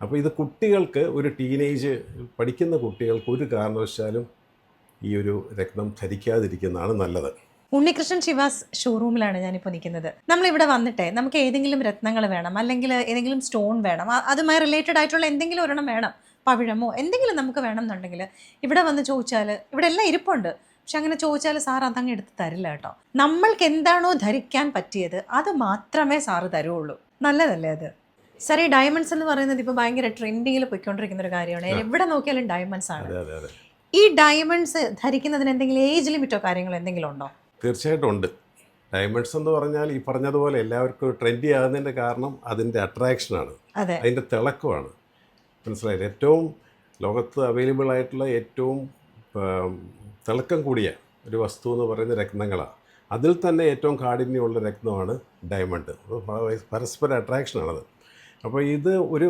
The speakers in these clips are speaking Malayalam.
അപ്പോൾ ഇത് കുട്ടികൾക്ക് ഒരു ടീനേജ് പഠിക്കുന്ന കുട്ടികൾക്ക് ഒരു കാരണവശാലും ഈ ഒരു രക്തം ധരിക്കാതിരിക്കുന്നതാണ് നല്ലത്. ഉണ്ണികൃഷ്ണൻ ശിവാസ് ഷോറൂമിലാണ് ഞാനിപ്പോൾ നിൽക്കുന്നത്. നമ്മളിവിടെ വന്നിട്ടേ നമുക്ക് ഏതെങ്കിലും രത്നങ്ങൾ വേണം അല്ലെങ്കിൽ ഏതെങ്കിലും സ്റ്റോൺ വേണം അതുമായി റിലേറ്റഡ് ആയിട്ടുള്ള എന്തെങ്കിലും ഒരെണ്ണം വേണം പവിഴമോ എന്തെങ്കിലും നമുക്ക് വേണം എന്നുണ്ടെങ്കിൽ ഇവിടെ വന്ന് ചോദിച്ചാൽ ഇവിടെ എല്ലാം ഇരിപ്പുണ്ട്. പക്ഷെ അങ്ങനെ ചോദിച്ചാൽ സാർ അതങ്ങ് എടുത്ത് തരില്ല കേട്ടോ. നമ്മൾക്ക് എന്താണോ ധരിക്കാൻ പറ്റിയത് അത് മാത്രമേ സാറ് തരുള്ളൂ. നല്ലതല്ലേ അത്? സാർ ഈ ഡയമണ്ട്സ് എന്ന് പറയുന്നത് ഇപ്പോൾ ഭയങ്കര ട്രെൻഡിങ്ങിൽ പോയിക്കൊണ്ടിരിക്കുന്ന ഒരു കാര്യമാണ്. എവിടെ നോക്കിയാലും ഡയമണ്ട്സ് ആണ്. ഈ ഡയമണ്ട്സ് ധരിക്കുന്നതിന് എന്തെങ്കിലും ഏജ് ലിമിറ്റോ കാര്യങ്ങളോ എന്തെങ്കിലും ഉണ്ടോ? തീർച്ചയായിട്ടും ഉണ്ട്. ഡയമണ്ട്സ് എന്ന് പറഞ്ഞാൽ ഈ പറഞ്ഞതുപോലെ എല്ലാവർക്കും ട്രെൻഡി ആകുന്നതിന്റെ കാരണം അതിന്റെ അട്രാക്ഷനാണ് അതെ. അതിന്റെ തിളക്കമാണ്. മനസ്സിലായത് ഏറ്റവും ലോകത്ത് അവൈലബിൾ ആയിട്ടുള്ള ഏറ്റവും തിളക്കം കൂടിയ ഒരു വസ്തു എന്ന് പറയുന്ന രത്നങ്ങളാണ്. അതിൽ തന്നെ ഏറ്റവും കാഠിന്യമുള്ള രത്നമാണ് ഡയമണ്ട് പരസ്പര അട്രാക്ഷനാണത് അപ്പോൾ ഇത് ഒരു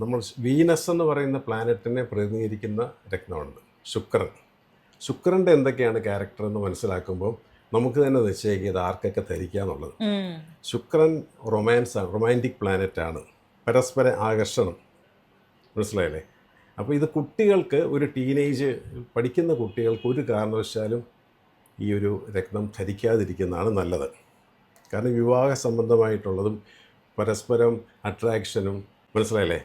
നമ്മൾ വീനസ് എന്ന് പറയുന്ന പ്ലാനറ്റിനെ പ്രതിനിധീകരിക്കുന്ന രത്നമാണിത് ശുക്രൻ. ശുക്രന്റെ എന്തൊക്കെയാണ് ക്യാരക്ടർ എന്ന് മനസ്സിലാക്കുമ്പോൾ നമുക്ക് തന്നെ നിശ്ചയിക്കുക ഇത് ആർക്കൊക്കെ ധരിക്കുക എന്നുള്ളത്. ശുക്രൻ റൊമാൻസ് ആണ് റൊമാന്റിക് പ്ലാനറ്റാണ് പരസ്പര ആകർഷണം. മനസ്സിലായില്ലേ? അപ്പോൾ ഇത് കുട്ടികൾക്ക് ഒരു ടീനേജ് പഠിക്കുന്ന കുട്ടികൾക്ക് ഒരു കാരണവശാലും ഈ ഒരു രത്നം ധരിക്കാതിരിക്കുന്നതാണ് നല്ലത്. കാരണം വിവാഹ സംബന്ധമായിട്ടുള്ളതും പരസ്പരം അട്രാക്ഷനും മനസ്സിലായില്ലേ?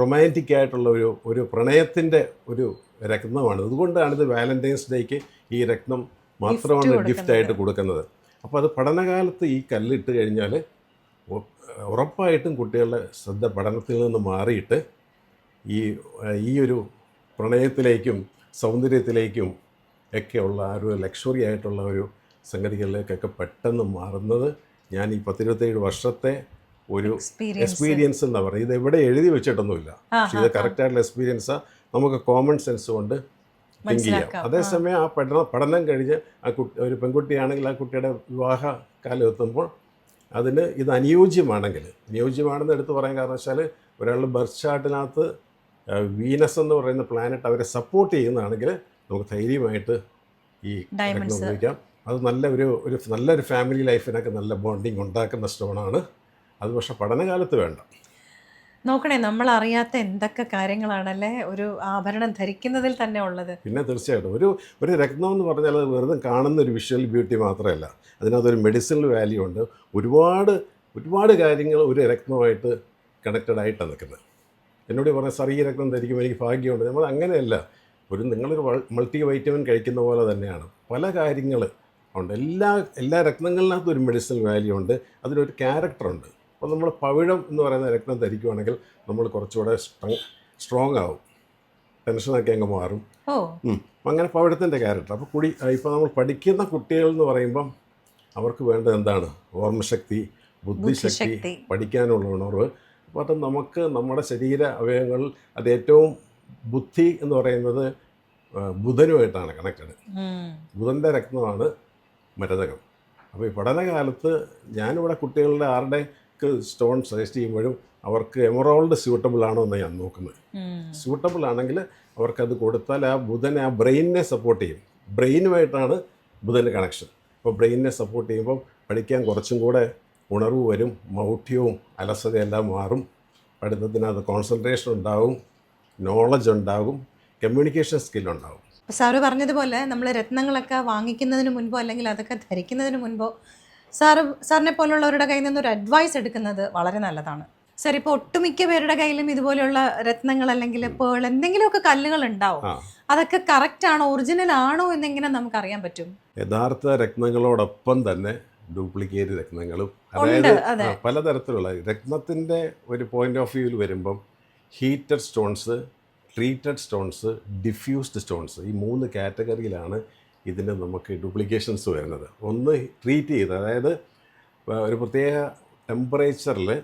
റൊമാന്റിക് ആയിട്ടുള്ള ഒരു ഒരു പ്രണയത്തിന്റെ ഒരു രത്നമാണ്. അതുകൊണ്ടാണ് ഇത് വാലന്റൈൻസ് ഡേക്ക് ഈ രത്നം മാത്രമാണ് ഗിഫ്റ്റ് ആയിട്ട് കൊടുക്കുന്നത്. അപ്പോൾ അത് പഠനകാലത്ത് ഈ കല്ലിട്ട് കഴിഞ്ഞാൽ ഉറപ്പായിട്ടും കുട്ടികളുടെ ശ്രദ്ധ പഠനത്തിൽ നിന്ന് മാറിയിട്ട് ഈ ഈ ഒരു പ്രണയത്തിലേക്കും സൗന്ദര്യത്തിലേക്കും ഒക്കെയുള്ള ആ ഒരു ലക്ഷറി ആയിട്ടുള്ള ഒരു സംഗതികളിലേക്കൊക്കെ പെട്ടെന്ന് മാറുന്നത് ഞാൻ ഈ പത്തിരുപത്തേഴ് വർഷത്തെ ഒരു എക്സ്പീരിയൻസ് എക്സ്പീരിയൻസ് എന്ന് പറയുന്നത് ഇത് എവിടെ എഴുതി വെച്ചിട്ടൊന്നുമില്ല. പക്ഷേ ഇത് കറക്റ്റായിട്ടുള്ള എക്സ്പീരിയൻസാണ് നമുക്ക് കോമൺ സെൻസ് കൊണ്ട് തിങ്ക് ചെയ്യാം. അതേസമയം ആ പഠന പഠനം കഴിഞ്ഞ് ആ കുട്ടി ഒരു പെൺകുട്ടിയാണെങ്കിൽ ആ കുട്ടിയുടെ വിവാഹ കാലം എത്തുമ്പോൾ അതിന് ഇത് അനുയോജ്യമാണെങ്കിൽ അനുയോജ്യമാണെന്ന് എടുത്ത് പറയാൻ കാരണം വെച്ചാൽ ഒരാളുടെ ബർത്ത് ചാർട്ടിനകത്ത് വീനസ് എന്ന് പറയുന്ന പ്ലാനറ്റ് അവരെ സപ്പോർട്ട് ചെയ്യുന്നതാണെങ്കിൽ നമുക്ക് ധൈര്യമായിട്ട് ഈ ഉപയോഗിക്കാം. അത് നല്ല ഒരു ഒരു നല്ലൊരു ഫാമിലി ലൈഫിനൊക്കെ നല്ല ബോണ്ടിങ് ഉണ്ടാക്കുന്ന സ്റ്റോണാണ് അത് പക്ഷേ പഠനകാലത്ത് വേണ്ട. നോക്കണേ നമ്മൾ അറിയാത്ത എന്തൊക്കെ കാര്യങ്ങളാണല്ലേ ഒരു ആഭരണം ധരിക്കുന്നതിൽ തന്നെ ഉള്ളത്. പിന്നെ തീർച്ചയായിട്ടും ഒരു ഒരു രത്നം എന്ന് പറഞ്ഞാൽ അത് വെറുതെ കാണുന്ന ഒരു വിഷ്വൽ ബ്യൂട്ടി മാത്രമല്ല. അതിനകത്തൊരു മെഡിസിനൽ വാല്യൂ ഉണ്ട്. ഒരുപാട് ഒരുപാട് കാര്യങ്ങൾ ഒരു രത്നമായിട്ട് കണക്റ്റഡ് ആയിട്ടാണ് നിൽക്കുന്നത്. എന്നോട് പറഞ്ഞ സാർ ഈ രത്നം ധരിക്കുമ്പോൾ എനിക്ക് ഭാഗ്യമുണ്ട്. നമ്മൾ അങ്ങനെയല്ല. ഒരു നിങ്ങളൊരു മൾട്ടി വൈറ്റമിൻ കഴിക്കുന്ന പോലെ തന്നെയാണ്. പല കാര്യങ്ങൾ ഉണ്ട്. എല്ലാ എല്ലാ രത്നങ്ങളിനകത്തും ഒരു മെഡിസിനൽ വാല്യൂ ഉണ്ട്. അതിനൊരു ക്യാരക്ടറുണ്ട് അപ്പോൾ നമ്മൾ പവിഴം എന്ന് പറയുന്ന രക്തം ധരിക്കുവാണെങ്കിൽ നമ്മൾ കുറച്ചുകൂടെ സ്ട്രോങ് സ്ട്രോങ് ആവും. ടെൻഷനൊക്കെ അങ്ങ് മാറും. അങ്ങനെ പവിഴത്തിന്റെ ക്യാരക്ടർ അപ്പോൾ കുടി ഇപ്പോൾ നമ്മൾ പഠിക്കുന്ന കുട്ടികൾ എന്ന് പറയുമ്പം അവർക്ക് വേണ്ടത് എന്താണ്? ഓർമ്മശക്തി ബുദ്ധിശക്തി. പഠിക്കാനുള്ള ഉണർവ്. അപ്പോൾ അത് നമുക്ക് നമ്മുടെ ശരീര അവയവങ്ങളിൽ അത് ഏറ്റവും ബുദ്ധി എന്ന് പറയുന്നത് ബുധനുമായിട്ടാണ് കണക്റ്റഡ്. ബുധന്റെ രത്നമാണ് മരതകം അപ്പോൾ ഈ പഠനകാലത്ത് ഞാനിവിടെ കുട്ടികളുടെ ആരുടെക്ക് സ്റ്റോൺ സജസ്റ്റ് ചെയ്യുമ്പോഴും അവർക്ക് എമറോൾഡ് സ്യൂട്ടബിൾ ആണോ എന്ന് ഞാൻ നോക്കുന്നത്. സ്യൂട്ടബിൾ ആണെങ്കിൽ അവർക്കത് കൊടുത്താൽ ആ ബുധനെ ആ ബ്രെയിനിനെ സപ്പോർട്ട് ചെയ്യും. ബ്രെയിനുമായിട്ടാണ് ബുധന്റെ കണക്ഷൻ അപ്പോൾ ബ്രെയിനിനെ സപ്പോർട്ട് ചെയ്യുമ്പോൾ പഠിക്കാൻ കുറച്ചും കൂടെ ഉണർവ് വരും മൗഢ്യവും അലസതയെല്ലാം മാറും. പഠിത്തത്തിനകത്ത് കോൺസെൻട്രേഷൻ ഉണ്ടാവും നോളജ് ഉണ്ടാകും കമ്മ്യൂണിക്കേഷൻ സ്കിൽ ഉണ്ടാവും അപ്പൊ സാറ് പറഞ്ഞതുപോലെ നമ്മൾ രത്നങ്ങളൊക്കെ വാങ്ങിക്കുന്നതിന് മുൻപോ അല്ലെങ്കിൽ അതൊക്കെ ധരിക്കുന്നതിന് മുൻപോ സാറ് സാറിനെ പോലുള്ളവരുടെ കയ്യിൽ നിന്ന് ഒരു അഡ്വൈസ് എടുക്കുന്നത് വളരെ നല്ലതാണ്. സാർ ഇപ്പോൾ ഒട്ടുമിക്ക പേരുടെ കയ്യിലും ഇതുപോലെയുള്ള രത്നങ്ങൾ അല്ലെങ്കിൽ പേൾ എന്തെങ്കിലുമൊക്കെ കല്ലുകൾ ഉണ്ടാവും. അതൊക്കെ കറക്റ്റ് ആണോ ഒറിജിനൽ ആണോ എന്നെങ്ങനെ നമുക്ക് അറിയാൻ പറ്റും? യഥാർത്ഥ രത്നങ്ങളോടൊപ്പം തന്നെ ഡ്യൂപ്ലിക്കേറ്റ് രത്നങ്ങളും. അതായത് പലതരത്തിലുള്ള രത്നത്തിന്റെ ഒരു പോയിന്റ് ഓഫ് വ്യൂവിൽ വരുമ്പം heated stones treated stones diffused stones ഈ മൂന്ന് കാറ്റഗറിയിലാണ് ഇതിന് നമുക്ക് ഡ്യൂപ്ലിക്കേഷൻസ് വരുന്നത്. ഒന്ന് ട്രീറ്റ് ചെയ്ത് അതായത് ഒരു പ്രത്യേക ടെമ്പറേച്ചറിൽ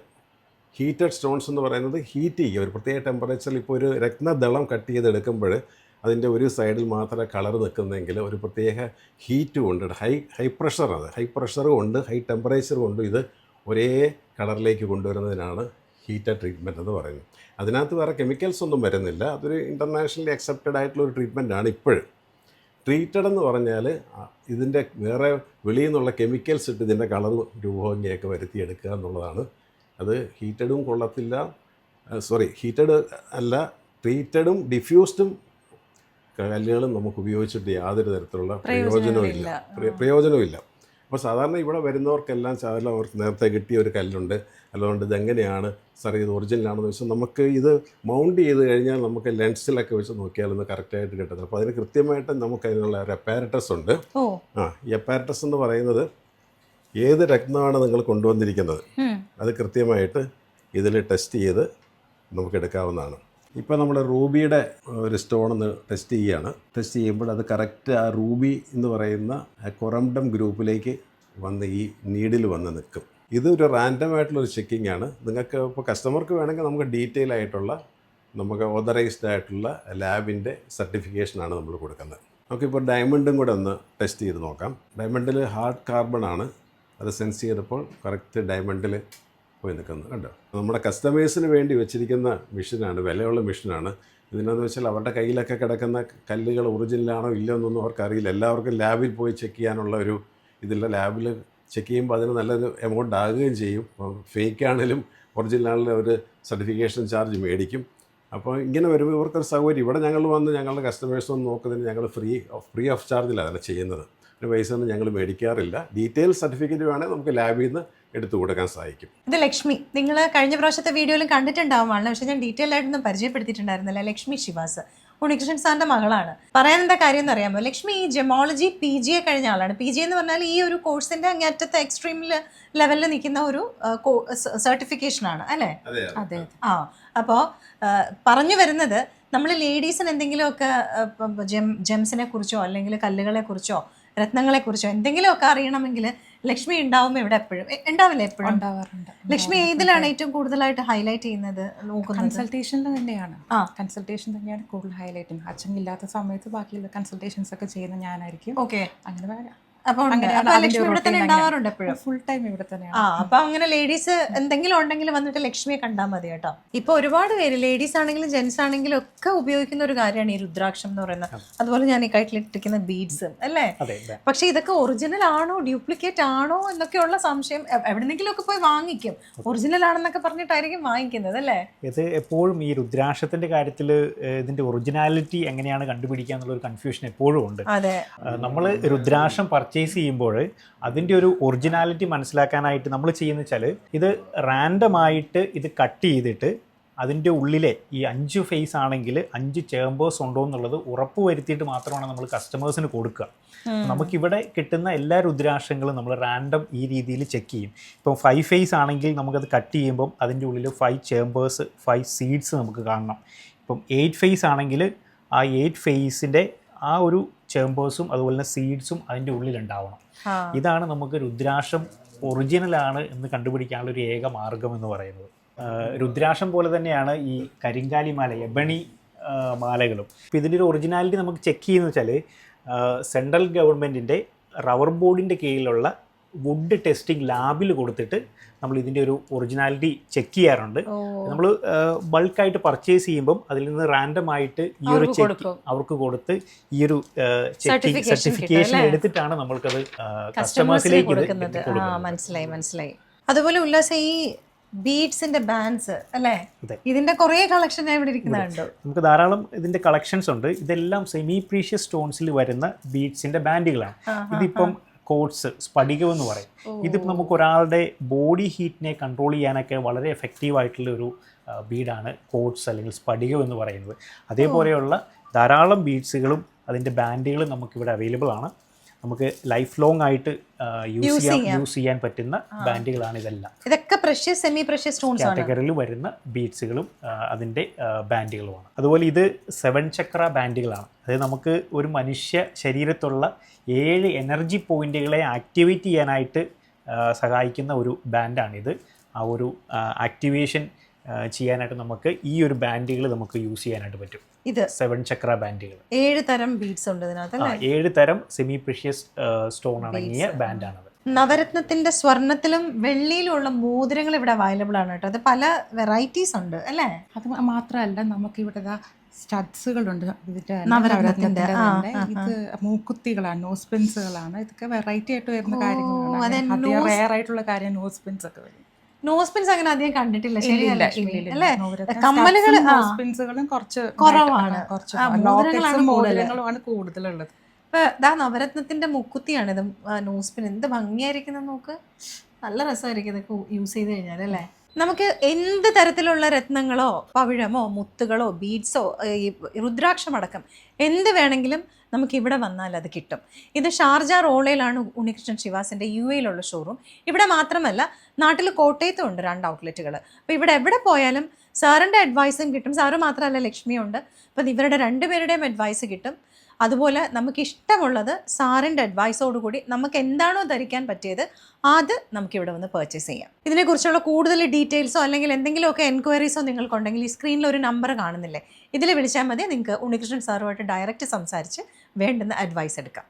ഹീറ്റഡ് സ്റ്റോൺസ് എന്ന് പറയുന്നത് ഹീറ്റ് ചെയ്യുക. ഒരു പ്രത്യേക ടെമ്പറേച്ചറിൽ ഇപ്പോൾ ഒരു രക്തദളം കട്ട് ചെയ്തെടുക്കുമ്പോൾ അതിന്റെ ഒരു സൈഡിൽ മാത്രമേ കളർ നിൽക്കുന്നെങ്കിൽ ഒരു പ്രത്യേക ഹീറ്റ് കൊണ്ട് ഹൈ ഹൈ പ്രഷർ അത്. ഹൈ പ്രഷറും ഉണ്ട് ഹൈ ടെമ്പറേച്ചറും ഉണ്ട്. ഇത് ഒരേ കളറിലേക്ക് കൊണ്ടുവരുന്നതിനാണ് ഹീറ്റഡ് ട്രീറ്റ്മെന്റ് എന്ന് പറയുന്നത്. അതിനകത്ത് വേറെ കെമിക്കൽസ് ഒന്നും വരുന്നില്ല. അതൊരു ഇന്റർനാഷണലി അക്സെപ്റ്റഡ് ആയിട്ടുള്ള ഒരു ട്രീറ്റ്മെന്റാണ് ഇപ്പോഴും. ട്രീറ്റഡ് എന്ന് പറഞ്ഞാൽ ഇതിന്റെ വേറെ വെളിയിൽ നിന്നുള്ള കെമിക്കൽസ് ഇട്ട് ഇതിന്റെ കളർ രൂപഭംഗിയൊക്കെ വരുത്തിയെടുക്കുക എന്നുള്ളതാണ്. അത് ഹീറ്റഡും കൊള്ളത്തില്ല. സോറി ഹീറ്റഡ് അല്ല ട്രീറ്റഡും ഡിഫ്യൂസ്ഡും കല്ലുകളും നമുക്ക് ഉപയോഗിച്ചിട്ട് യാതൊരു തരത്തിലുള്ള പ്രയോജനവും ഇല്ല പ്രയോജനവും ഇല്ല അപ്പോൾ സാധാരണ ഇവിടെ വരുന്നവർക്കെല്ലാം സാധാരണ അവർക്ക് നേരത്തെ കിട്ടിയ ഒരു കല്ലുണ്ട്. അതുകൊണ്ട് ഇതെങ്ങനെയാണ്? സാർ ഇത് ഒറിജിനലാണെന്ന് വെച്ചാൽ നമുക്ക് ഇത് മൗണ്ട് ചെയ്ത് കഴിഞ്ഞാൽ നമുക്ക് ലെൻസിലൊക്കെ വെച്ച് നോക്കിയാലൊന്ന് കറക്റ്റായിട്ട് കിട്ടുന്നത് അപ്പോൾ അതിന് കൃത്യമായിട്ട് നമുക്ക് അതിനുള്ള ഒരു അപ്പാരറ്റസ് ഉണ്ട്. ആ ഈ അപ്പാരറ്റസ് എന്ന് പറയുന്നത് ഏത് രത്നമാണ് നിങ്ങൾ കൊണ്ടുവന്നിരിക്കുന്നത്? അത് കൃത്യമായിട്ട് ഇതിൽ ടെസ്റ്റ് ചെയ്ത് നമുക്ക് എടുക്കാവുന്നതാണ്. ഇപ്പോൾ നമ്മൾ റൂബിയുടെ ഒരു സ്റ്റോൺ ഒന്ന് ടെസ്റ്റ് ചെയ്യുകയാണ്. ടെസ്റ്റ് ചെയ്യുമ്പോൾ അത് കറക്റ്റ് ആ റൂബി എന്ന് പറയുന്ന കൊറംഡം ഗ്രൂപ്പിലേക്ക് വന്ന് ഈ നീഡിൽ വന്ന് നിൽക്കും. ഇതൊരു റാൻഡം ആയിട്ടുള്ള ഒരു ചെക്കിംഗ് ആണ്. നിങ്ങൾക്ക് ഇപ്പോൾ കസ്റ്റമർക്ക് വേണമെങ്കിൽ നമുക്ക് ഡീറ്റെയിൽ ആയിട്ടുള്ള നമുക്ക് ഓതറൈസ്ഡ് ആയിട്ടുള്ള ലാബിന്റെ സർട്ടിഫിക്കേഷനാണ് നമ്മൾ കൊടുക്കുന്നത്. നമുക്കിപ്പോൾ ഡയമണ്ടും കൂടെ ഒന്ന് ടെസ്റ്റ് ചെയ്ത് നോക്കാം. ഡയമണ്ടിൽ ഹാർഡ് കാർബൺ ആണ്. അത് സെൻസ് ചെയ്തപ്പോൾ കറക്റ്റ് ഡയമണ്ടിൽ പോയി നിൽക്കുന്നത്. കണ്ടോ? നമ്മുടെ കസ്റ്റമേഴ്സിന് വേണ്ടി വെച്ചിരിക്കുന്ന മെഷീനാണ് വിലയുള്ള മെഷീനാണ്. ഇതിനെന്ന് വെച്ചാൽ അവരുടെ കയ്യിലൊക്കെ കിടക്കുന്ന കല്ലുകൾ ഒറിജിനലാണോ ഇല്ലയോ എന്നൊന്നും അവർക്കറിയില്ല. എല്ലാവർക്കും ലാബിൽ പോയി ചെക്ക് ചെയ്യാനുള്ള ഒരു ഇതില്ല. ലാബിൽ ചെക്ക് ചെയ്യുമ്പോൾ അതിന് നല്ലൊരു എമൗണ്ട് ആകുകയും ചെയ്യും. ഫേക്ക് ആണെങ്കിലും ഒറിജിനൽ ആണെങ്കിലും അവർ സർട്ടിഫിക്കേഷൻ ചാർജ് മേടിക്കും. അപ്പോൾ ഇങ്ങനെ വരുമ്പോൾ ഇവർക്കൊരു സൗകര്യം. ഇവിടെ ഞങ്ങൾ വന്ന് ഞങ്ങളുടെ കസ്റ്റമേഴ്സ് ഒന്ന് നോക്കുന്നതിന് ഞങ്ങൾ ഫ്രീ ഫ്രീ ഓഫ് ചാർജിലാണ് അതിനെ ചെയ്യുന്നത്. ഒരു പൈസ ഒന്നും ഞങ്ങൾ മേടിക്കാറില്ല. ഡീറ്റെയിൽ സർട്ടിഫിക്കറ്റ് വേണമെങ്കിൽ നമുക്ക് ലാബിൽ നിന്ന് എടുത്തു കൊടുക്കാൻ സാധിക്കും ഇത് ലക്ഷ്മി. നിങ്ങൾ കഴിഞ്ഞ പ്രാവശ്യത്തെ വീഡിയോയിലും കണ്ടിട്ടുണ്ടാവുമാണല്ലോ പക്ഷേ ഞാൻ ഡീറ്റെയിൽ ആയിട്ടൊന്നും പരിചയപ്പെടുത്തിയിട്ടുണ്ടായിരുന്നില്ല. ലക്ഷ്മി ശിവാസ്. ഉണ്ണികൃഷ്ണൻ സാറിന്റെ മകളാണ്. പറയാൻ എന്താ കാര്യം എന്ന് അറിയാമോ? ലക്ഷ്മി ഈ ജെമോളജി പി ജി എ കഴിഞ്ഞ ആളാണ്. പി ജി എന്ന് പറഞ്ഞാൽ ഈ ഒരു കോഴ്സിന്റെ അങ്ങേറ്റത്തെ എക്സ്ട്രീം ലെവലിൽ നിൽക്കുന്ന ഒരു സർട്ടിഫിക്കേഷൻ ആണ്. അല്ലേ? അതെ അതെ. ആ അപ്പോൾ പറഞ്ഞു വരുന്നത് നമ്മൾ ലേഡീസിന് എന്തെങ്കിലുമൊക്കെ ജെം ജെംസിനെ കുറിച്ചോ അല്ലെങ്കിൽ കല്ലുകളെ കുറിച്ചോ രത്നങ്ങളെ കുറിച്ചോ എന്തെങ്കിലുമൊക്കെ അറിയണമെങ്കിൽ ലക്ഷ്മി ഉണ്ടാവുമ്പോൾ ഇവിടെ എപ്പോഴും. ഉണ്ടാവില്ല എപ്പോഴും? ഉണ്ടാവാറുണ്ട്. ലക്ഷ്മി ഏതിലാണ് ഏറ്റവും കൂടുതലായിട്ട് ഹൈലൈറ്റ് ചെയ്യുന്നത് കൺസൾട്ടേഷനിൽ തന്നെയാണ്. ആ. കൺസൾട്ടേഷൻ തന്നെയാണ് കൂടുതൽ ഹൈലൈറ്റ് ചെയ്യുന്നത്. അച്ഛൻ ഇല്ലാത്ത സമയത്ത് ബാക്കിയുള്ള കൺസൾട്ടേഷൻസ് ഒക്കെ ചെയ്യുന്ന ഞാനായിരിക്കും. ഓക്കെ അങ്ങനെ വരാം ലക്ഷ്മി ഇവിടെ തന്നെ ഉണ്ടാവാറുണ്ട് എപ്പോഴും. ഫുൾ ടൈം ഇവിടെ തന്നെയാണ് ആ അപ്പൊ അങ്ങനെ ലേഡീസ് എന്തെങ്കിലും ഉണ്ടെങ്കിൽ വന്നിട്ട് ലക്ഷ്മിയെ കണ്ടാൽ മതി കേട്ടോ. ഇപ്പൊ ഒരുപാട് പേര് ലേഡീസ് ആണെങ്കിലും ജെന്റ്സ് ആണെങ്കിലും ഒക്കെ ഉപയോഗിക്കുന്ന ഒരു കാര്യമാണ് ഈ രുദ്രാക്ഷം എന്ന് പറയുന്നത്. അതുപോലെ ഞാൻ ഈ കൈട്ടിലിട്ടിരിക്കുന്ന ബീഡ്സ് അല്ലേ? പക്ഷെ ഇതൊക്കെ ഒറിജിനൽ ആണോ ഡ്യൂപ്ലിക്കേറ്റ് ആണോ എന്നൊക്കെയുള്ള സംശയം എവിടെന്നെങ്കിലും ഒക്കെ പോയി വാങ്ങിക്കും. ഒറിജിനൽ ആണെന്നൊക്കെ പറഞ്ഞിട്ടായിരിക്കും വാങ്ങിക്കുന്നത് അല്ലേ? ഇത് എപ്പോഴും ഈ രുദ്രാക്ഷത്തിന്റെ കാര്യത്തിൽ ഇതിന്റെ ഒറിജിനാലിറ്റി എങ്ങനെയാണ് കണ്ടുപിടിക്കുക എന്നുള്ള ഒരു കൺഫ്യൂഷൻ എപ്പോഴും ഉണ്ട്. അതെ. നമ്മൾ രുദ്രാക്ഷം പർച്ചേസ് ചെയ്യുമ്പോൾ അതിന്റെ ഒരു ഒറിജിനാലിറ്റി മനസ്സിലാക്കാനായിട്ട് നമ്മൾ ചെയ്യുന്ന വെച്ചാൽ ഇത് റാൻഡമായിട്ട് ഇത് കട്ട് ചെയ്തിട്ട് അതിന്റെ ഉള്ളിലെ ഈ അഞ്ച് ഫേസ് ആണെങ്കിൽ അഞ്ച് ചേമ്പേഴ്സ് ഉണ്ടോ എന്നുള്ളത് ഉറപ്പ് വരുത്തിയിട്ട് മാത്രമാണ് നമ്മൾ കസ്റ്റമേഴ്സിന് കൊടുക്കുക. നമുക്കിവിടെ കിട്ടുന്ന എല്ലാ രുദ്രാക്ഷങ്ങളും നമ്മൾ റാൻഡം ഈ രീതിയിൽ ചെക്ക് ചെയ്യും. ഇപ്പം ഫൈവ് ഫേസ് ആണെങ്കിൽ നമുക്കത് കട്ട് ചെയ്യുമ്പം അതിന്റെ ഉള്ളിൽ ഫൈവ് ചേമ്പേഴ്സ് ഫൈവ് സീഡ്സ് നമുക്ക് കാണണം. ഇപ്പം എയ്റ്റ് ഫേസ് ആണെങ്കിൽ ആ എയ്റ്റ് ഫേസിന്റെ ആ ഒരു ചേമ്പേഴ്സും അതുപോലെ തന്നെ സീഡ്സും അതിന്റെ ഉള്ളിലുണ്ടാവണം. ഇതാണ് നമുക്ക് രുദ്രാക്ഷം ഒറിജിനലാണ് എന്ന് കണ്ടുപിടിക്കാനുള്ള ഒരു ഏക മാർഗം എന്ന് പറയുന്നത്. രുദ്രാക്ഷം പോലെ തന്നെയാണ് ഈ കരിങ്കാലി മാല എബണി മാലകളും. ഇപ്പം ഇതിന്റെ ഒരു ഒറിജിനാലിറ്റി നമുക്ക് ചെക്ക് ചെയ്യുന്ന വെച്ചാൽ സെൻട്രൽ ഗവൺമെന്റിന്റെ റബ്ബർ ബോർഡിന്റെ കീഴിലുള്ള വുഡ് ടെസ്റ്റിംഗ് ലാബിൽ കൊടുത്തിട്ട് നമ്മൾ ഇതിന്റെ ഒരു ഒറിജിനാലിറ്റി ചെക്ക് ചെയ്യാറുണ്ട്. നമ്മൾ ബൾക്കായിട്ട് പർച്ചേസ് ചെയ്യുമ്പം അതിൽ നിന്ന് റാൻഡം ആയിട്ട് ഈ ഒരു ചെക്ക് അവർക്ക് കൊടുത്ത് ഈ ഒരു ചെക്കിംഗ് സർട്ടിഫിക്കേഷൻ എടുത്തിട്ടാണ് നമ്മൾക്കത് കസ്റ്റമേഴ്സിലേക്ക് മനസ്സിലായി മനസ്സിലായി. അതുപോലെ ഉല്ലാസ ഈ ബീഡ്സിന്റെ ബാൻസ് അല്ലേ? ഇതിന്റെ കുറെ കളക്ഷൻ ഞാൻ ഇവിടെ ഇരിക്കുന്നുണ്ട് നമുക്ക് ധാരാളം ഇതിന്റെ കളക്ഷൻസ് ഉണ്ട്. ഇതെല്ലാം സെമി പ്രീഷ്യസ് സ്റ്റോൺസിൽ വരുന്ന ബീഡ്സിന്റെ ബാൻഡുകളാണ് ഇതിപ്പം കോട്സ് സ്ഫടികം എന്ന് പറയും. ഇതിപ്പോൾ നമുക്ക് ഒരാളുടെ ബോഡി ഹീറ്റിനെ കൺട്രോൾ ചെയ്യാനൊക്കെ വളരെ എഫക്റ്റീവ് ആയിട്ടുള്ള ഒരു ബീഡാണ് കോട്സ് അല്ലെങ്കിൽ സ്പടികം എന്ന് പറയുന്നത്. അതേപോലെയുള്ള ധാരാളം ബീഡ്സുകളും അതിന്റെ ബാൻഡുകളും നമുക്കിവിടെ അവൈലബിൾ ആണ് നമുക്ക് ലൈഫ് ലോങ് ആയിട്ട് യൂസ് ചെയ്യാൻ യൂസ് ചെയ്യാൻ പറ്റുന്ന ബാൻഡുകളാണ് ഇതെല്ലാം. ഇതൊക്കെ പ്രഷ്യസ് സെമി പ്രഷ്യസ് സ്റ്റോൺസ് കാറ്റഗറിയിൽ വരുന്ന ബീഡ്സുകളും അതിന്റെ ബാൻഡുകളുമാണ് അതുപോലെ ഇത് സെവൻ ചക്ര ബാൻഡുകളാണ് അതായത് നമുക്ക് ഒരു മനുഷ്യ ശരീരത്തുള്ള ഏഴ് എനർജി പോയിന്റുകളെ ആക്ടിവേറ്റ് ചെയ്യാനായിട്ട് സഹായിക്കുന്ന ഒരു ബാൻഡാണിത് ആ ഒരു ആക്ടിവേഷൻ ചെയ്യാനായിട്ട് നമുക്ക് ഈ ഒരു ബാൻഡുകൾ നമുക്ക് യൂസ് ചെയ്യാനായിട്ട് പറ്റും. ഇത് സെവൻ ചക്ര ബാൻഡുകൾ. ഏഴ് തരം ബീഡ്സ് ഉണ്ട് ഇതിനകത്ത് അല്ലേ? ഏഴ് തരം സെമി പ്രിഷ്യസ് സ്റ്റോൺ അടങ്ങിയ ബാൻഡാണത്. നവരത്നത്തിന്റെ സ്വർണത്തിലും വെള്ളിയിലുള്ള മോതിരങ്ങൾ ഇവിടെ അവൈലബിൾ ആണ് കേട്ടോ. അത് പല വെറൈറ്റീസ് ഉണ്ട് അല്ലേ? അത് മാത്രമല്ല നമുക്ക് ഇവിടെ സ്റ്റഡ്സുകളുണ്ട് ഇതിന്റെ നവരത്നത്തിന്റെ, ഇത് മൂക്കുത്തികളാണ് നോസ്പെൻസുകളാണ് ഇതൊക്കെ വെറൈറ്റി ആയിട്ട് വരുന്ന കാര്യങ്ങളാണ്. റയർ ആയിട്ടുള്ള കാര്യം നോസ്പെൻസ് ഒക്കെ വരും. നോസ്പിൻസ് അങ്ങനെ അധികം കണ്ടിട്ടില്ല. ശരിയല്ല. അല്ലേ ആ. നോസ്പിൻസുകളും കുറച്ച് കുറവാണ്. മോതിരങ്ങളുമാണ് കൂടുതലുള്ളത്. ഇപ്പൊ ദാ നവരത്നത്തിന്റെ മുക്കുത്തിയാണ് ഇത് നോസ്പിൻ എന്ത് ഭംഗിയായിരിക്കുന്നത് നോക്ക്. നല്ല രസമായിരിക്കും ഇതൊക്കെ യൂസ് ചെയ്ത് കഴിഞ്ഞാൽ അല്ലേ? നമുക്ക് എന്ത് തരത്തിലുള്ള രത്നങ്ങളോ പവിഴമോ മുത്തുകളോ ബീഡ്സോ ഈ രുദ്രാക്ഷമടക്കം എന്ത് വേണമെങ്കിലും നമുക്ക് ഇവിടെ വന്നാൽ അത് കിട്ടും. ഇത് ഷാർജ റോളയിലാണ് ഉണ്ണികൃഷ്ണൻ ശിവാസിന്റെ യു എയിലുള്ള ഷോറൂം ഇവിടെ മാത്രമല്ല നാട്ടിൽ കോട്ടയത്തും ഉണ്ട് രണ്ട് ഔട്ട്ലെറ്റുകൾ അപ്പോൾ ഇവിടെ എവിടെ പോയാലും സാറിന്റെ അഡ്വൈസും കിട്ടും. സാറ് മാത്രമല്ല ലക്ഷ്മിയുണ്ട് അപ്പം ഇവരുടെ രണ്ടുപേരുടെയും അഡ്വൈസ് കിട്ടും. അതുപോലെ നമുക്ക് ഇഷ്ടമുള്ളത് സാറിന്റെ അഡ്വൈസോടുകൂടി നമുക്ക് എന്താണോ ധരിക്കാൻ പറ്റിയത് അത് നമുക്കിവിടെ വന്ന് പർച്ചേസ് ചെയ്യാം. ഇതിനെക്കുറിച്ചുള്ള കൂടുതൽ ഡീറ്റെയിൽസോ അല്ലെങ്കിൽ എന്തെങ്കിലുമൊക്കെ എൻക്വയറീസോ നിങ്ങൾക്കുണ്ടെങ്കിൽ ഈ സ്ക്രീനിൽ ഒരു നമ്പർ കാണുന്നില്ലേ? ഇതിൽ വിളിച്ചാൽ മതി. നിങ്ങൾക്ക് ഉണ്ണികൃഷ്ണൻ സാറുമായിട്ട് ഡയറക്റ്റ് സംസാരിച്ച് വേണ്ടുന്ന അഡ്വൈസ് എടുക്കാം.